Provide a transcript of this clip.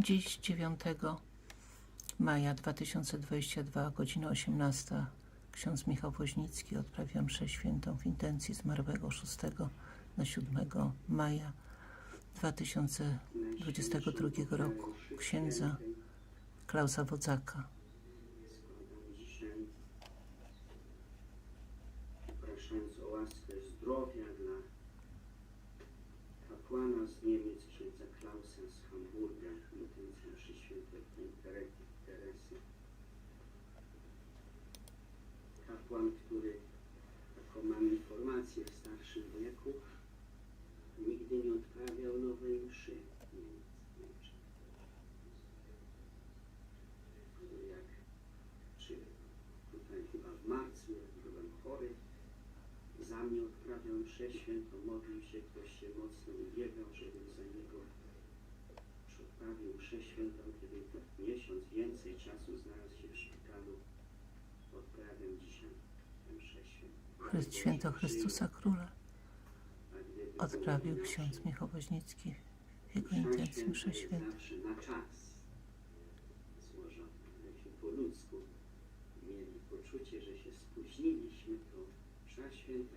Dziś 9 maja 2022, godzina 18. Ksiądz Michał Woźnicki odprawia mszę świętą w intencji zmarłego 6 na 7 maja 2022 roku księdza Klausa Wodzaka. Prosząc o łaskę zdrowia Niemiec, księdza Klausa z Hamburga, intencja mszy świętej Tere- Teresy. Kapłan, który, taką mam informację, w starszym wieku nigdy nie odprawiał nowej mszy. jak czy tutaj chyba w marcu, jak byłem chory, za mnie odprawiał mszę świętą, modlił się, ktoś się mocno ubiegał, żebym za niego odprawił mszę świętą, kiedy miesiąc więcej czasu znalazł się w szpitalu, odprawiam dzisiaj mszę świętą. Święto Chrystusa Króla odprawił ksiądz Michał Woźnicki w jego intencji jest świętej. Zawsze na czas złożona. Po ludzku mieli poczucie, że się spóźniliśmy, to msza święta